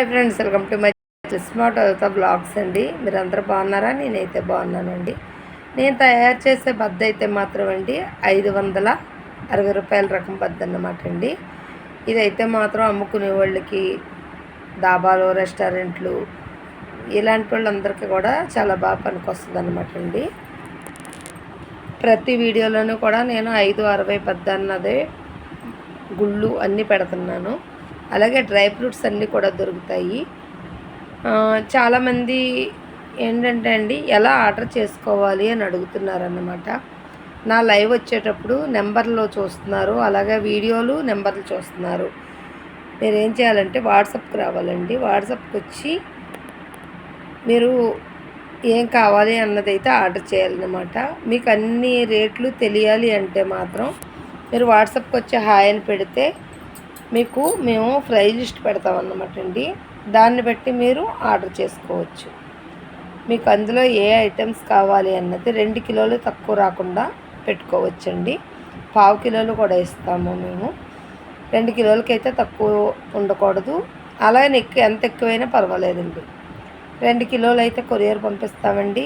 Hi friends welcome to my smart అవుతా blogs అండి. మీరు అందరు బాగున్నారా? నేనైతే బాగున్నానండి. నేను తయారు చేసే బద్ద అయితే మాత్రం అండి ఐదు వందల అరవై రూపాయల రకం బద్ద అన్నమాట అండి. ఇదైతే మాత్రం అమ్ముకునే వాళ్ళకి దాబాలు రెస్టారెంట్లు ఇలాంటి వాళ్ళందరికీ కూడా చాలా బాగా పనికొస్తుంది అనమాట అండి. ప్రతి వీడియోలోనూ కూడా నేను ఐదు అరవై బద్ద అన్నదే గుళ్ళు అన్నీ పెడుతున్నాను. అలాగే డ్రై ఫ్రూట్స్ అన్నీ కూడా దొరుకుతాయి. చాలామంది ఏంటంటే అండి ఎలా ఆర్డర్ చేసుకోవాలి అని అడుగుతున్నారన్నమాట. నా లైవ్ వచ్చేటప్పుడు నెంబర్లో చూస్తున్నారు అలాగే వీడియోలు నెంబర్లు చూస్తున్నారు. మీరు ఏం చేయాలంటే వాట్సాప్కి రావాలండి. వాట్సాప్కి వచ్చి మీరు ఏం కావాలి అన్నదైతే ఆర్డర్ చేయాలన్నమాట. మీకు అన్ని రేట్లు తెలియాలి అంటే మాత్రం మీరు వాట్సాప్కి వచ్చి హాయ్ అని పెడితే మీకు మేము ఫ్రై లిస్ట్ పెడతామన్నమాట అండి. దాన్ని బట్టి మీరు ఆర్డర్ చేసుకోవచ్చు. మీకు అందులో ఏ ఐటమ్స్ కావాలి అన్నది రెండు కిలోలు తక్కువ రాకుండా పెట్టుకోవచ్చండి. పావు కిలోలు కూడా ఇస్తాము మేము. రెండు కిలోలకైతే తక్కువ ఉండకూడదు. అలాగే ఎక్కువ ఎంత ఎక్కువైనా పర్వాలేదండి. రెండు కిలోలు అయితే కొరియర్ పంపిస్తామండి.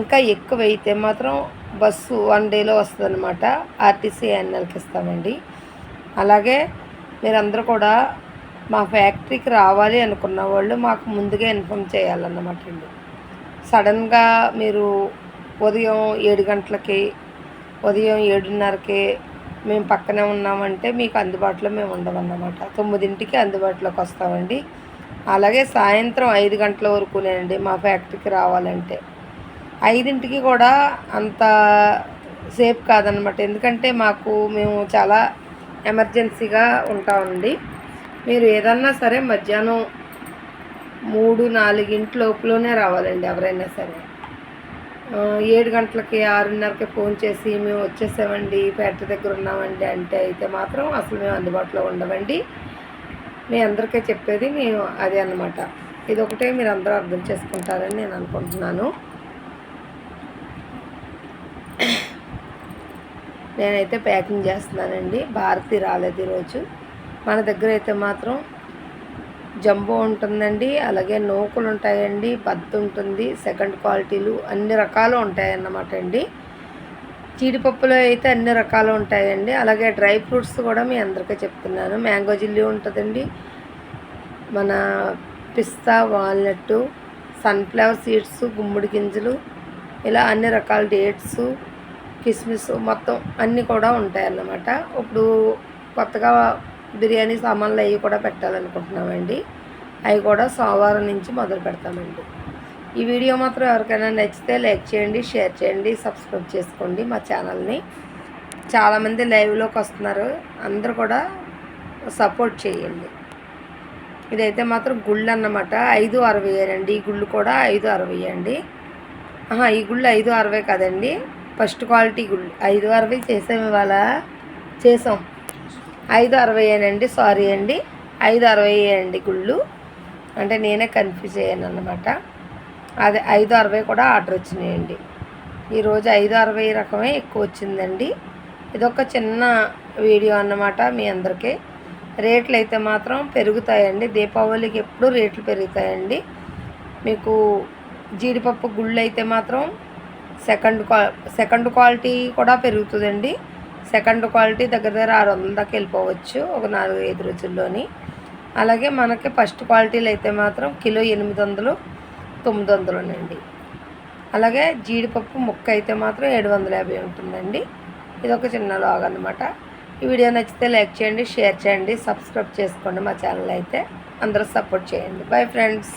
ఇంకా ఎక్కువ అయితే మాత్రం బస్సు వన్ డేలో వస్తుందన్నమాట. ఆర్టీసీ ఎన్ఎల్కి ఇస్తామండి. అలాగే మీరందరూ కూడా మా ఫ్యాక్టరీకి రావాలి అనుకున్న వాళ్ళు మాకు ముందుగా ఇన్ఫామ్ చేయాలన్నమాట అండి. సడన్గా మీరు ఉదయం ఏడు గంటలకి ఉదయం ఏడున్నరకి మేము పక్కనే ఉన్నామంటే మీకు అందుబాటులో మేము ఉండమన్నమాట. తొమ్మిదింటికి అందుబాటులోకి వస్తామండి. అలాగే సాయంత్రం ఐదు గంటల వరకునేనండి మా ఫ్యాక్టరీకి రావాలంటే. ఐదింటికి కూడా అంత సేఫ్ కాదనమాట ఎందుకంటే మాకు మేము చాలా ఎమర్జెన్సీగా ఉంటామండి మీరు ఏదన్నా సరే మధ్యాహ్నం మూడు నాలుగింటి లోపులోనే రావాలండి ఎవరైనా సరే. ఏడు గంటలకి ఆరున్నరకి ఫోన్ చేసి మేము వచ్చేసామండి పేట దగ్గర ఉన్నామండి అంటే అయితే మాత్రం అసలు మేము అందుబాటులో ఉండమండి. మీ అందరికీ చెప్పేది మేము అదే అన్నమాట. ఇది ఒకటే మీరు అందరూ అర్థం చేసుకుంటారని నేను అనుకుంటున్నాను. నేనైతే ప్యాకింగ్ చేస్తున్నానండి. భారతి రాలేదు ఈరోజు. మన దగ్గర అయితే మాత్రం జంబో ఉంటుందండి అలాగే నూకలు ఉంటాయండి బద్దు ఉంటుంది సెకండ్ క్వాలిటీలు అన్ని రకాలు ఉంటాయన్నమాట అండి. జీడిపప్పులో అయితే అన్ని రకాలు ఉంటాయండి. అలాగే డ్రై ఫ్రూట్స్ కూడా మీ అందరికీ చెప్తున్నాను. మ్యాంగో జిల్లీ ఉంటుందండి. మన పిస్తా వాల్నట్టు సన్ఫ్లవర్ సీడ్స్ గుమ్మడి గింజలు ఇలా అన్ని రకాల డేట్స్ కిస్మిస్ మొత్తం అన్నీ కూడా ఉంటాయన్నమాట. ఇప్పుడు కొత్తగా బిర్యానీ సామాన్లు అవి కూడా పెట్టాలనుకుంటున్నామండి. అవి కూడా సోమవారం నుంచి మొదలు పెడతామండి. ఈ వీడియో మాత్రం ఎవరికైనా నచ్చితే లైక్ చేయండి షేర్ చేయండి సబ్స్క్రైబ్ చేసుకోండి మా ఛానల్ని. చాలామంది లైవ్లోకి వస్తున్నారు. అందరూ కూడా సపోర్ట్ చేయండి. ఇదైతే మాత్రం గుళ్ళు అన్నమాట. ఐదు అరవై అండి. ఈ గుళ్ళు కూడా ఐదు అరవై అండి. ఈ గుళ్ళు ఐదు అరవై కదండి. ఫస్ట్ క్వాలిటీ గుళ్ళు ఐదు అరవై చేసాం ఇవాళ చేసాం. ఐదు అరవై అండి సారీ అండి. ఐదు అరవై అండి గుళ్ళు. అంటే నేనే కన్ఫ్యూజ్ అయ్యాను అన్నమాట. అదే ఐదు అరవై కూడా ఆర్డర్ వచ్చినాయండి. ఈరోజు ఐదు అరవై రకమే ఎక్కువ వచ్చిందండి. ఇదొక చిన్న వీడియో అన్నమాట మీ అందరికీ. రేట్లు అయితే మాత్రం పెరుగుతాయండి. దీపావళికి ఎప్పుడు రేట్లు పెరుగుతాయండి. మీకు జీడిపప్పు గుళ్ళు అయితే మాత్రం సెకండ్ క్వా సెకండ్ క్వాలిటీ కూడా పెరుగుతుందండి. సెకండ్ క్వాలిటీ దగ్గర దగ్గర ఆరు వందల దాకా వెళ్ళిపోవచ్చు ఒక నాలుగు ఐదు రోజుల్లోని. అలాగే మనకి ఫస్ట్ క్వాలిటీలు అయితే మాత్రం కిలో ఎనిమిది వందలు తొమ్మిది వందలునండి. అలాగే జీడిపప్పు ముక్క అయితే మాత్రం ఏడు వందల యాభై ఉంటుందండి. ఇది ఒక చిన్న లాగ్ అనమాట ఈ వీడియో నచ్చితే లైక్ చేయండి షేర్ చేయండి సబ్స్క్రైబ్ చేసుకోండి మా ఛానల్ అయితే. అందరూ సపోర్ట్ చేయండి. Bye friends.